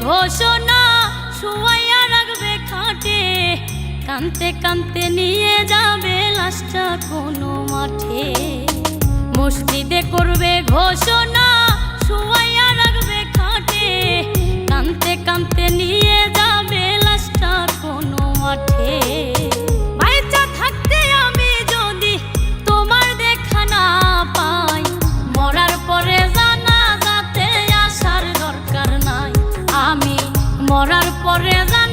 ঘোষণা শুয়াইয়া রাখবে খাটে। কানতে কানতে নিয়ে যাবে লাশটা কোনো মাঠে। মসজিদে করবে ঘোষণা পরে জানা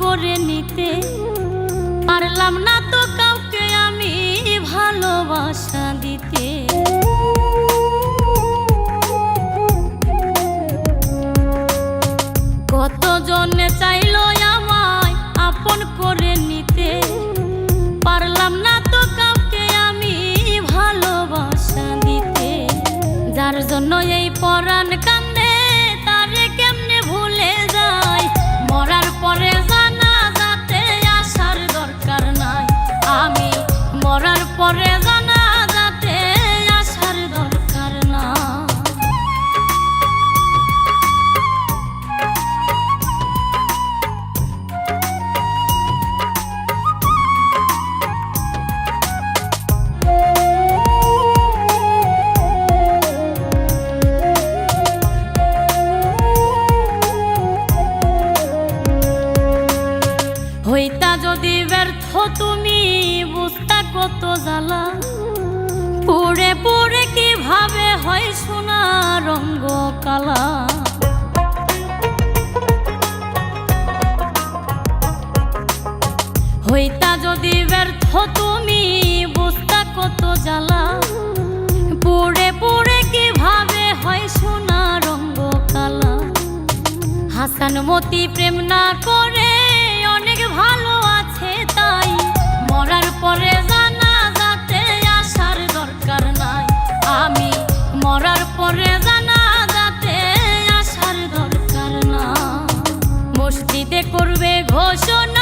করে নিতে পারলাম না তো কাউকে আমি ভালোবাসা দিতে। কত জনে চাইল আমায় আপন করে নিতে, পারলাম না তো কাউকে আমি ভালোবাসা দিতে। যার জন্য এই পরাণ কান্দে যদি ব্যর্থ তুমি বুঝতা কত জ্বালা? পুড়ে পুড়ে কীভাবে হয় সোনা রঙ্গ কালা? হইতা যদি ব্যর্থ তুমি বুঝতা কত জ্বালা? পুড়ে পুড়ে কীভাবে হয় সোনা রঙ্গ কালা? হাসান মতি প্রেম না করে মসজিদে করবে ঘোষণা।